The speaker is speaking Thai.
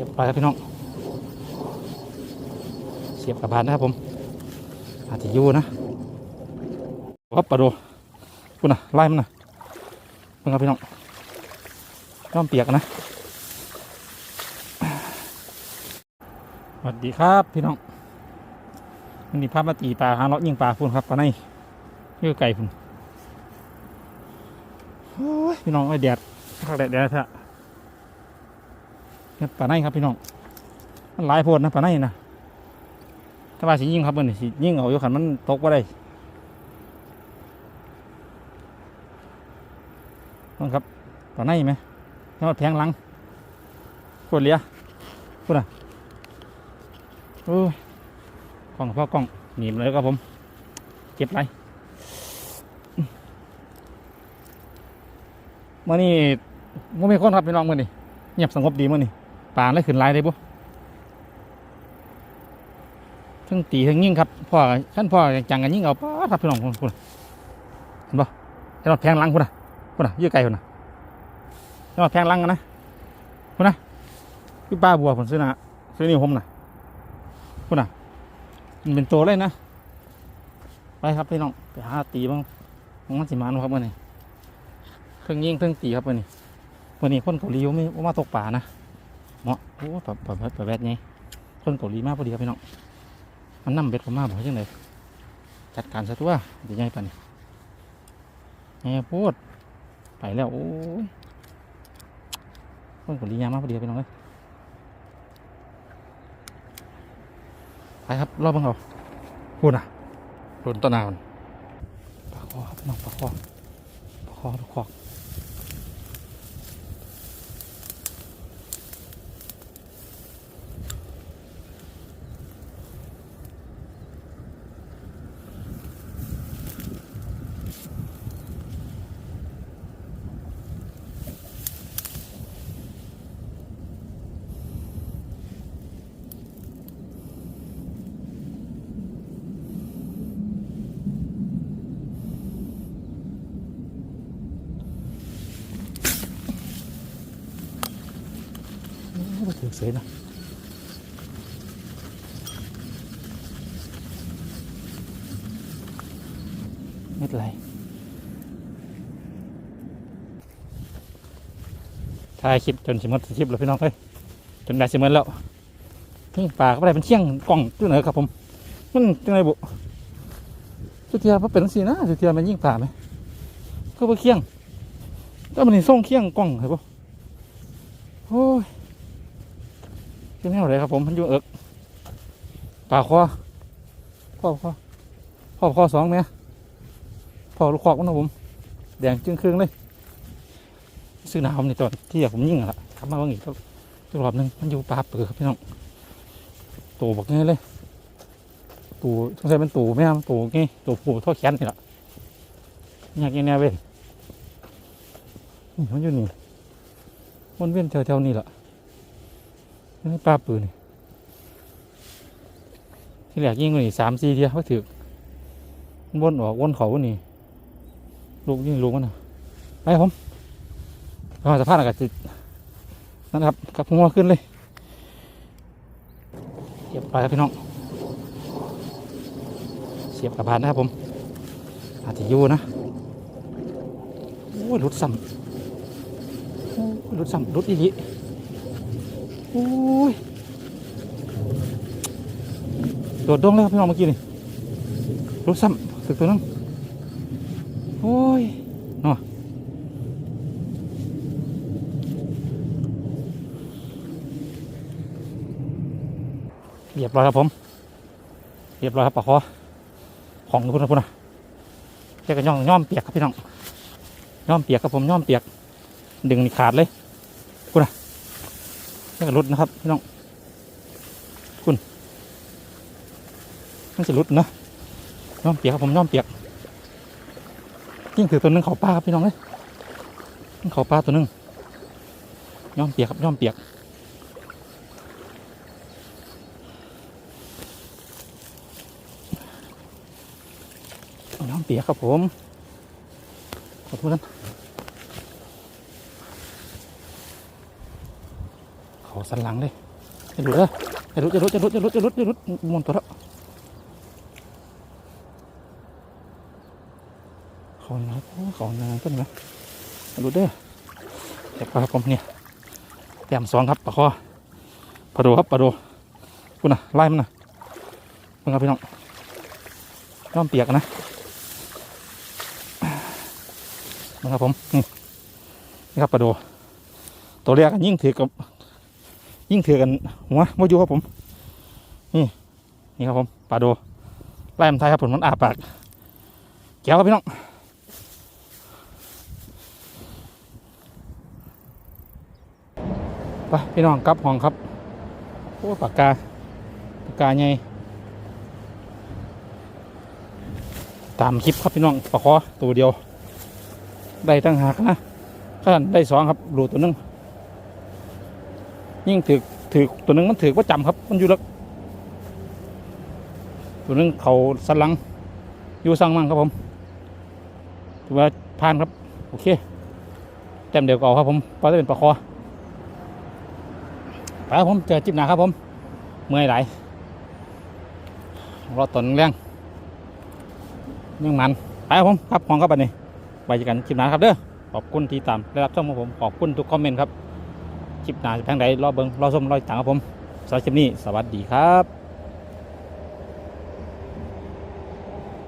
สียบไปครับพี่น้อง เสียบกับบานนะครับผม อาจจะยู่นะวับปลาโดคุณน่ะไล่มันนะเพิ่งครับพี่น้องย่อมเปียกนะสวัสดีครับพี่น้องวันนี้พามาตีปลาหาเลาะยิงปลาพุ่นครับปลาในเยื่อไก่พุ่นโอ้ยพี่น้องไอ้แดดพักแดดแดดเถอะ เนี่ยปลาในครับพี่น้องมันหลายโพดนะปลาในนะถ้าว่าสิยิ่งครับมันสิยิ่งเอาอยู่ขันมันตกว่าได้นั่นครับปลาในไหมยอดแพงหลังขวดเลียพูดอะโอ้ยกล้องพ่อกล้องหนีบเลยครับผม เก็บไรมื่อนี้มื่อมีคนครับพี่น้องมื่อนี้เงียบสงบดีมื่อนี้ ป่าเลยขึ้นไลายได้ปุ๊ทั้งตีทั้งยิ่งครับพ่อขั้นพ่อจังกันยิ่งเอาป้าครับพี่น้องคุณคุณเห็นปะเห็นว่าแพงลังคุณอะคุณอะยื้อไก่คุณอะเห็นว่าแพงลังกันนะคุณนะพี่ป้าบัวผมซื้อนะซื้อนี่ผมนะคุณอะมันเป็นตัวเลยนะไปครับพี่น้องไปหาตีบ้างมันสิมานครับวันนี้เครื่องยิงเครื่องตีครับวันนี้วันนี้คนเกาหลีไม่ว่ามาตกป่านะ เหมาะโอ้ปะปะปะปะแวดไงคนเกาหลีมากพอดีครับพี่น้องมันนั่เบ็ดผมมาบอกยังไงจัดการซะตัวเดี๋ยวยังไงปะนี่ไงพูดไปแล้วโอ้ยคนเกาหลียามากพอดีครับพี่น้องเอ้ยไปครับรอบบังเอาพูดอะโดนต้นนามันปลาคอครับน้องปลาคอปลาคอปลาคอ โอ้ยถือเสยนะไม่เป็นไรถ่ายคลิปจนสิหมดคลิปแล้วพี่น้องเฮ้ยจนได้สิหมดแล้วทิ้งปลาก็ได้เป็นเชี่ยงกล่องจุดไหนือครับผม มันจังไงบุสุเทียเพระเป็นสีนะสุเทียมันยิ่งปลาไหมก็ไปเคี่ยงก็มันนี่ส่งเคี่ยงกล่องเหรอปะโอ้ย เป็นแนวไหนครับผมมันอยู่เอิกปลาคอพ่อพ่อพ่อคอสองไหมพ่อลูกคอกนะผม แดงจึงครึ่งเลยซื้อน้ำในตอนที่ผมยิ่งอะละกลับมาว่างอีกอีกรอบหนึ่งมันอยู่ปลาเปลือกครับพี่น้องตัวบอกงี้เลยตัวสงสัยเป็นตัวแม่นตัวงี้ตัวผูท่อแขนนี่แหละอยากกินแนวเว้นนี่มันอยู่นี่มันเว้นแถวๆนี่แหละ นี่ปลาปืนนี่ที่แรกยิงนี่สามสี่เทียเขาถือมันวนออกวนเขานี่ลูกยิงลูกมันนะไปครับผมก็สภาพอากาศจินั่นครับกับหัวขึ้นเลยเสียบไปครับพี่น้องเสียบกับบานนะครับผม อาจจะยู่นะโอ้ยรุดซ้ำรุดซ้ำรุดอีก โอ้ยโดดดงเลยครับพี่น้องเมื่อกี้นี่รถซ้ำตึกตัวนึงโอ้ยเนาะเรียบร้อยครับผม เรียบร้อยครับปะคอของคุณนะคุณนะแค่ก็ย่องย่อมเปียกครับพี่น้องย่อมเปียกครับผมย่อมเปียก ดึงนี่ขาดเลยนี่ ก็รุดนะครับพี่น้องคุณมันจะรุดนะย่อมเปียกครับผมย่อมเปียกยิ่งถือตัวหนึงเขาปลาครับพี่น้องเลยเขาปลาตัวหนึงย่อมเปียกครับย่อมเปียกย่อมเปียกครับผมขอโทษนะ ขาสันหลังเลยจะหลุดเด้อจะหลุดจะหลุดจะหลุดจะหลุดจะหลุดจะหลุดมุนตัวแล้วเขาหนาโอ้เขาหนาต้นไหมจะหลุดเด้อเดี๋ยวปลาครับผมเนี่ยแต้มสองครับปลาคอปลาโดครับปลาโดคุณน่ะไล่มันน่ะมึงครับพี่น้องย่อมเปียกนะมึงครับผมนี่นี่ครับปลาโดตัวแรกยิ่งถือกับ ยิ่งถือกันหัวมาอยู่ครับผม นี่นี่ครับผมปลาโดไล่มันไทยครับผมมันอาปากแก้วครับพี่น้องไปพี่น้องกลับห้องครับโอ้ปากกาปากกาไงตามคลิปครับพี่น้องปลาคอตัวเดียว ได้ตั้งหากนะข้นได้สองครับรูตัวนึง ยิ่งถือถือตัวหนึงมันถือว่าจำครับ มันอยู่แล้วตัวนึงเขาสลังอยู่สั่งมั่งครับผมถือว่าผ่านครับ โอเคแต้มเดียวก่าครับผมปลาจะเป็นปลาคอไปครับผมเจอจิบหนาครับผม เมื่อยไหลรอตนแรงยังมันไปครับผมครับของครับอันนี้ไปกันจิบหนาครับเด้อขอบคุณที่ตามได้รับชมของผมขอบคุณทุกคอมเมนต์ครับ คลิปหน้าจะแพงไดรอเบิงรอชมรอติดตามครับผมสำหรับคลิปนี้สวัสดีครับ